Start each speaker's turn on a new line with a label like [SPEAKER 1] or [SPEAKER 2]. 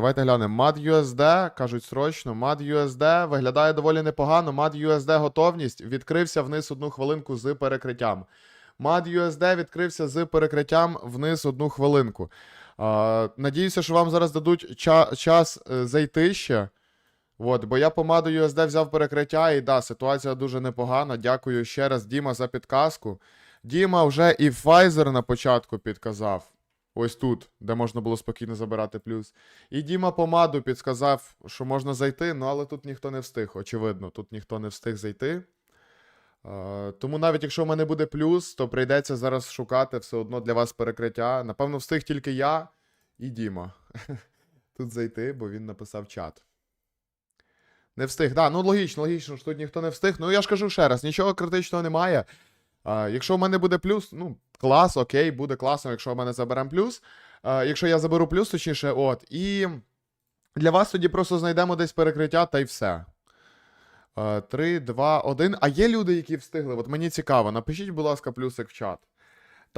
[SPEAKER 1] Давайте глянемо. MAD USD, кажуть срочно. MAD USD виглядає доволі непогано. MAD USD готовність відкрився вниз одну хвилинку з перекриттям. MAD USD відкрився з перекриттям вниз одну хвилинку. Надіюся, що вам зараз дадуть ча- час е, зайти ще. От, бо я помаду USD взяв перекриття, і да, ситуація дуже непогана. Дякую ще раз, Діма, за підказку. Діма вже і Pfizer на початку підказав. Ось тут, де можна було спокійно забирати плюс. І Діма помаду підказав, що можна зайти, ну але тут ніхто не встиг, очевидно, тут ніхто не встиг зайти. Е, тому навіть якщо в мене буде плюс, то прийдеться зараз шукати все одно для вас перекриття. Напевно, встиг тільки я і Діма. Тут зайти, бо він написав чат. Не встиг. Да, ну логічно, логічно, що тут ніхто не встиг. Ну я ж кажу ще раз, нічого критичного немає. Якщо в мене буде плюс, ну, клас, окей, буде класно, якщо в мене заберемо плюс. Якщо я заберу плюс, точніше, от. І для вас тоді просто знайдемо десь перекриття та й все. Е, Три, два, один. А є люди, які встигли. От мені цікаво. Напишіть, будь ласка, плюсик в чат.